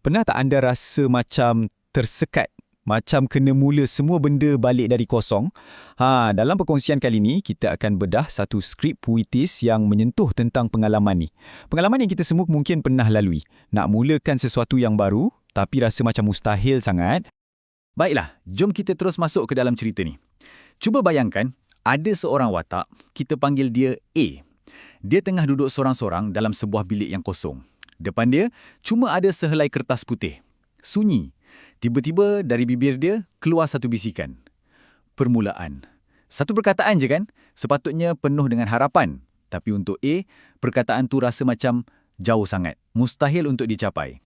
Pernah tak anda rasa macam tersekat? Macam kena mula semua benda balik dari kosong? Ha, dalam perkongsian kali ini, kita akan bedah satu skrip puitis yang menyentuh tentang pengalaman ni. Pengalaman yang kita semua mungkin pernah lalui. Nak mulakan sesuatu yang baru, tapi rasa macam mustahil sangat. Baiklah, jom kita terus masuk ke dalam cerita ni. Cuba bayangkan, ada seorang watak, kita panggil dia A. Dia tengah duduk sorang-sorang dalam sebuah bilik yang kosong. Depan dia, cuma ada sehelai kertas putih. Sunyi. Tiba-tiba dari bibir dia keluar satu bisikan. Permulaan. Satu perkataan je kan? Sepatutnya penuh dengan harapan. Tapi untuk A, perkataan tu rasa macam jauh sangat. Mustahil untuk dicapai.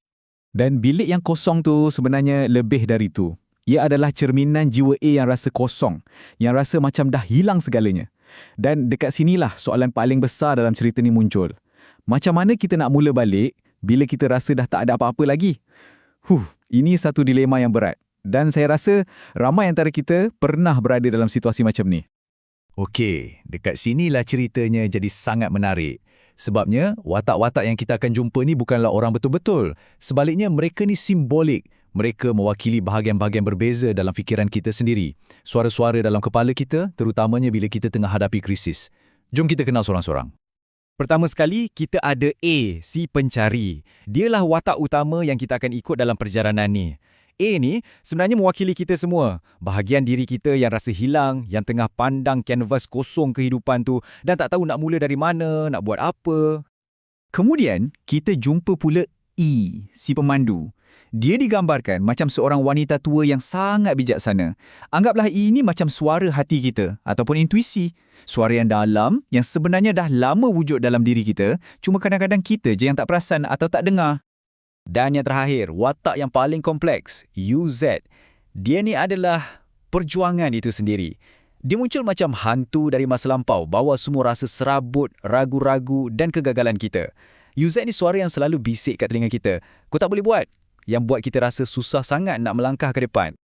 Dan bilik yang kosong tu sebenarnya lebih dari tu. Ia adalah cerminan jiwa A yang rasa kosong. Yang rasa macam dah hilang segalanya. Dan dekat sinilah soalan paling besar dalam cerita ni muncul. Macam mana kita nak mula balik bila kita rasa dah tak ada apa-apa lagi? Huh, ini satu dilema yang berat. Dan saya rasa ramai antara kita pernah berada dalam situasi macam ni. Okey, dekat sinilah ceritanya jadi sangat menarik. Sebabnya, watak-watak yang kita akan jumpa ni bukanlah orang betul-betul. Sebaliknya, mereka ni simbolik. Mereka mewakili bahagian-bahagian berbeza dalam fikiran kita sendiri. Suara-suara dalam kepala kita, terutamanya bila kita tengah hadapi krisis. Jom kita kenal seorang-seorang. Pertama sekali, kita ada A, si pencari. Dialah watak utama yang kita akan ikut dalam perjalanan ni. A ni sebenarnya mewakili kita semua. Bahagian diri kita yang rasa hilang, yang tengah pandang kanvas kosong kehidupan tu dan tak tahu nak mula dari mana, nak buat apa. Kemudian, kita jumpa pula E, si pemandu. Dia digambarkan macam seorang wanita tua yang sangat bijaksana. Anggaplah ini macam suara hati kita ataupun intuisi. Suara yang dalam yang sebenarnya dah lama wujud dalam diri kita, cuma kadang-kadang kita je yang tak perasan atau tak dengar. Dan yang terakhir, watak yang paling kompleks, UZ. Dia ni adalah perjuangan itu sendiri. Dia muncul macam hantu dari masa lampau, bawa semua rasa serabut, ragu-ragu dan kegagalan kita. UZ ni suara yang selalu bisik kat telinga kita. Kau tak boleh buat, yang buat kita rasa susah sangat nak melangkah ke depan.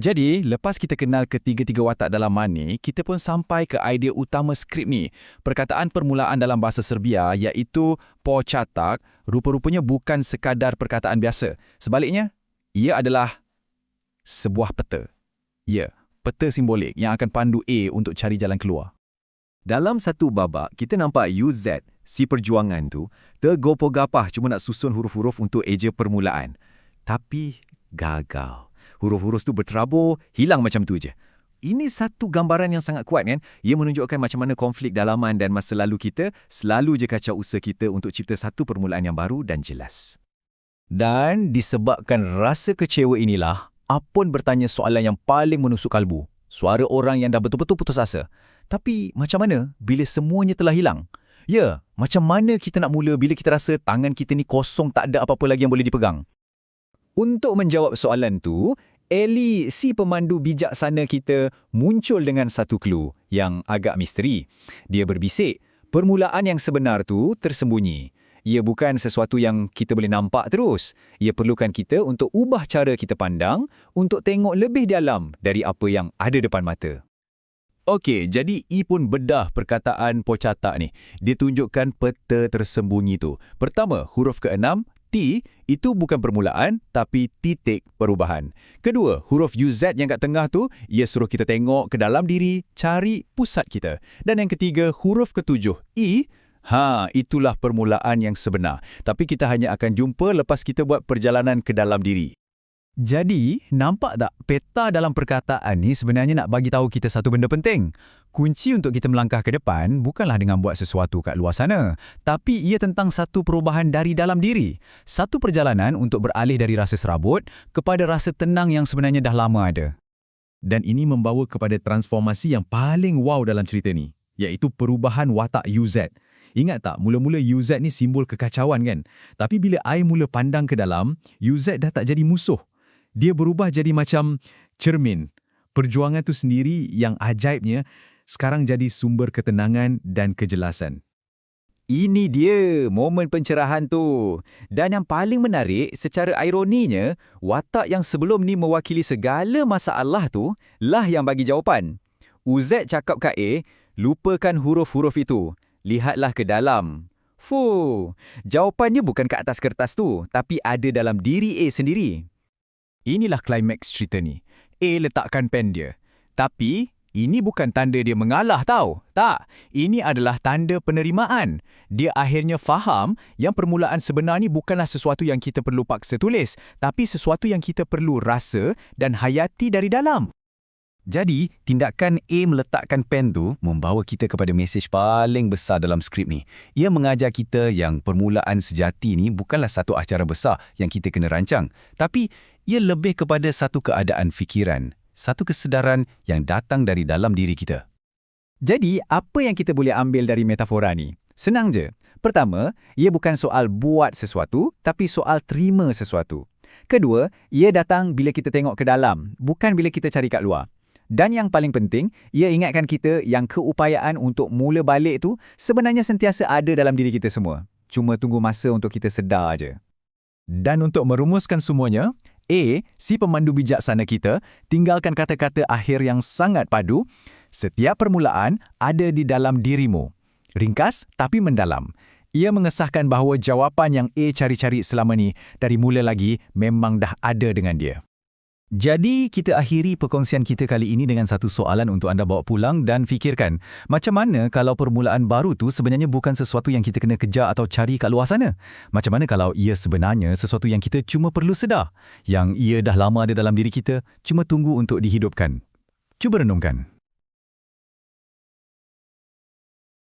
Jadi, lepas kita kenal ketiga-tiga watak dalam mani, kita pun sampai ke idea utama skrip ni. Perkataan permulaan dalam bahasa Serbia iaitu pocatak rupa-rupanya bukan sekadar perkataan biasa. Sebaliknya, ia adalah sebuah peta. Ya, peta simbolik yang akan pandu A untuk cari jalan keluar. Dalam satu babak, kita nampak UZ, si perjuangan tu, tergopoh-gapah cuma nak susun huruf-huruf untuk eja permulaan. Tapi gagal. Huruf-huruf tu berterabur, hilang macam tu je. Ini satu gambaran yang sangat kuat kan? Ia menunjukkan macam mana konflik dalaman dan masa lalu kita selalu je kacau usaha kita untuk cipta satu permulaan yang baru dan jelas. Dan disebabkan rasa kecewa inilah, Apun bertanya soalan yang paling menusuk kalbu. Suara orang yang dah betul-betul putus asa. Tapi macam mana bila semuanya telah hilang? Ya, macam mana kita nak mula bila kita rasa tangan kita ni kosong tak ada apa-apa lagi yang boleh dipegang? Untuk menjawab soalan tu, Eli, si pemandu bijaksana kita, muncul dengan satu clue yang agak misteri. Dia berbisik, permulaan yang sebenar tu tersembunyi. Ia bukan sesuatu yang kita boleh nampak terus. Ia perlukan kita untuk ubah cara kita pandang untuk tengok lebih dalam dari apa yang ada depan mata. Okey, jadi I pun bedah perkataan pocatak ni. Dia tunjukkan peta tersembunyi tu. Pertama, huruf ke-6, T itu bukan permulaan tapi titik perubahan. Kedua, huruf UZ yang kat tengah tu, ia suruh kita tengok ke dalam diri, cari pusat kita. Dan yang ketiga, huruf ketujuh, E, ha, itulah permulaan yang sebenar. Tapi kita hanya akan jumpa lepas kita buat perjalanan ke dalam diri. Jadi, nampak tak peta dalam perkataan ni sebenarnya nak bagi tahu kita satu benda penting. Kunci untuk kita melangkah ke depan bukanlah dengan buat sesuatu kat luar sana, tapi ia tentang satu perubahan dari dalam diri. Satu perjalanan untuk beralih dari rasa serabut kepada rasa tenang yang sebenarnya dah lama ada. Dan ini membawa kepada transformasi yang paling wow dalam cerita ni, iaitu perubahan watak UZ. Ingat tak, mula-mula UZ ni simbol kekacauan kan? Tapi bila I mula pandang ke dalam, UZ dah tak jadi musuh dia berubah jadi macam cermin. Perjuangan tu sendiri yang ajaibnya sekarang jadi sumber ketenangan dan kejelasan. Ini dia momen pencerahan tu. Dan yang paling menarik, secara ironinya, watak yang sebelum ni mewakili segala masalah tu lah yang bagi jawapan. Uz cakap kat A, lupakan huruf-huruf itu. Lihatlah ke dalam. Fuh, jawapannya bukan kat atas kertas tu, tapi ada dalam diri A sendiri. Inilah klimaks cerita ni. A letakkan pen dia. Tapi, ini bukan tanda dia mengalah tau. Tak, ini adalah tanda penerimaan. Dia akhirnya faham yang permulaan sebenar ni bukanlah sesuatu yang kita perlu paksa tulis, tapi sesuatu yang kita perlu rasa dan hayati dari dalam. Jadi, tindakan A meletakkan pen tu membawa kita kepada mesej paling besar dalam skrip ni. Ia mengajar kita yang permulaan sejati ni bukanlah satu acara besar yang kita kena rancang, tapi ia lebih kepada satu keadaan fikiran, satu kesedaran yang datang dari dalam diri kita. Jadi, apa yang kita boleh ambil dari metafora ni? Senang je. Pertama, ia bukan soal buat sesuatu, tapi soal terima sesuatu. Kedua, ia datang bila kita tengok ke dalam, bukan bila kita cari kat luar. Dan yang paling penting, ia ingatkan kita yang keupayaan untuk mula balik tu sebenarnya sentiasa ada dalam diri kita semua. Cuma tunggu masa untuk kita sedar aja. Dan untuk merumuskan semuanya, A, si pemandu bijaksana kita, tinggalkan kata-kata akhir yang sangat padu. Setiap permulaan ada di dalam dirimu. Ringkas tapi mendalam. Ia mengesahkan bahawa jawapan yang A cari-cari selama ni dari mula lagi memang dah ada dengan dia. Jadi, kita akhiri perkongsian kita kali ini dengan satu soalan untuk anda bawa pulang dan fikirkan, macam mana kalau permulaan baru tu sebenarnya bukan sesuatu yang kita kena kejar atau cari kat luar sana? Macam mana kalau ia sebenarnya sesuatu yang kita cuma perlu sedar? Yang ia dah lama ada dalam diri kita, cuma tunggu untuk dihidupkan. Cuba renungkan.